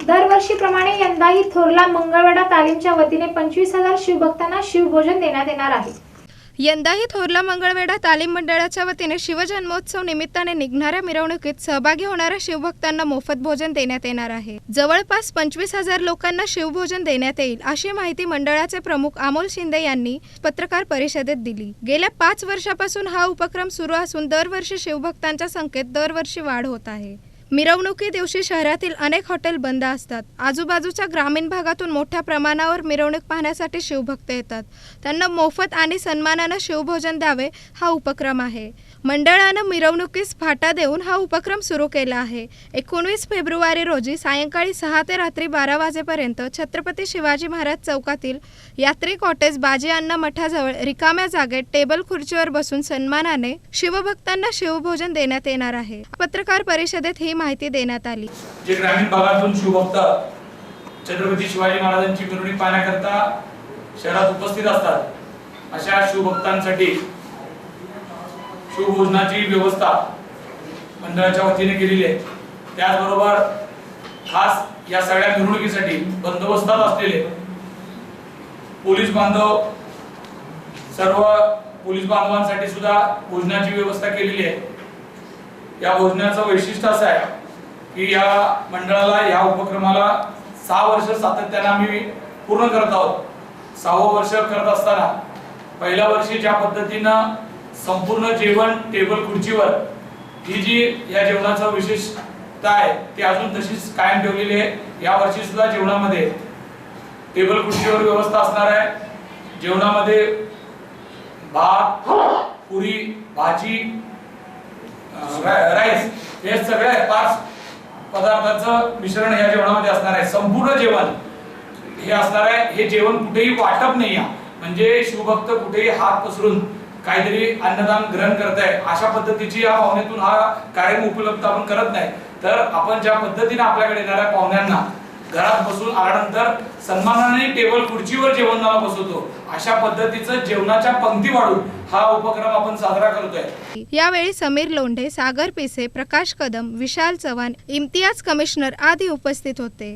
दरवर्षीप्रमाणे यंदाही थोरला मंगळवेढा तालीमच्या वतीने पंचवीस हजार शिवभक्तांना शिवभोजन देण्यात येणार आहे. यंदाही थोरला मंगळवेढा तालीम मंडळाच्या वतीने शिवजन्मोत्सव निमित्ताने निघणाऱ्या मिरवणुकीत सहभागी होणाऱ्या शिवभक्तांना मोफत भोजन देण्यात येणार आहे. जवळपास पंचवीस हजार लोकांना शिवभोजन देण्यात येईल अशी माहिती मंडळाचे प्रमुख अमोल शिंदे यांनी पत्रकार परिषदेत दिली. गेल्या पाच वर्षापासून हा उपक्रम सुरू असून दरवर्षी शिवभक्तांच्या संख्येत दरवर्षी वाढ होत आहे. मिरवणुकी दिवशी शहरातील अनेक हॉटेल बंद असतात. आजूबाजूच्या ग्रामीण भागातून मोठ्या प्रमाणावर मिरवणूक पाहण्यासाठी शिवभक्त येतात. त्यांना मोफत आणि सन्मानानं शिवभोजन द्यावे हा उपक्रम आहे. मंडळानं मिरवणुकीस फाटा देऊन हा उपक्रम सुरू केला आहे. एकोणवीस फेब्रुवारी रोजी सायंकाळी सहा ते रात्री बारा वाजेपर्यंत छत्रपती शिवाजी महाराज चौकातील यात्री कॉटेज बाजी अण्णा मठाजवळ रिकाम्या जागेत टेबल खुर्चीवर बसून सन्मानाने शिवभक्तांना शिवभोजन देण्यात येणार आहे. पत्रकार परिषदेत ही माहिती देण्यात आली. जे ग्रामीण भागातून शिवभक्त छत्रपती शिवाजी महाराजांची मिरवणूक पाहण्याकरता शहरात उपस्थित असतात अशा शिवभक्तांसाठी शिवभोजनाची व्यवस्था मंडळाच्या वतीने केलेली आहे. त्याचबरोबर खास या सगळ्या मिरवणुकीसाठी बंदोबस्तात असलेले पोलीस बांधव सर्व पोलीस बांधवांसाठी सुद्धा भोजनाची व्यवस्था केलेली आहे. या भोजनाचं वैशिष्ट्य असं आहे की या मंडळाला या उपक्रमाला सहा वर्ष सातत्यानं आम्ही पूर्ण करत आहोत. सहावं वर्ष करत असताना पहिल्या वर्षी ज्या पद्धतीनं संपूर्ण जेवण टेबल खुर्चीवर ही जी या जेवणाचं विशेषता आहे ती अजून तशीच कायम ठेवलेली आहे. या वर्षी सुद्धा जेवणामध्ये टेबल खुर्चीवर व्यवस्था असणार आहे. जेवणामध्ये भात पुरी भाजी राईस. हे सगळे पाच पदार्थाचं मिश्रण या जेवणामध्ये असणार आहे. संपूर्ण जेवण हे असणार आहे. हे जेवण कुठेही वाटप नाही आहे. म्हणजे शिवभक्त कुठेही हात पसरून काहीतरी अन्नदान ग्रहण करत आहे अशा पद्धतीची या पाहुण्यातून हा कार्यक्रम उपलब्ध आपण करत नाही. तर आपण ज्या पद्धतीने आपल्याकडे येणाऱ्या पाहुण्यांना घरात बसून आल्यानंतर सन्मानाने टेबल खुर्चीवर जेवणाला बसवतो. अशा पद्धतीचं जेवणाच्या पंक्ती वाढून हा उपक्रम आपण साजरा करतोय. यावेळी समीर लोंढे सागर पिसे प्रकाश कदम विशाल चव्हाण इम्तियाज कमिशनर आदी उपस्थित होते.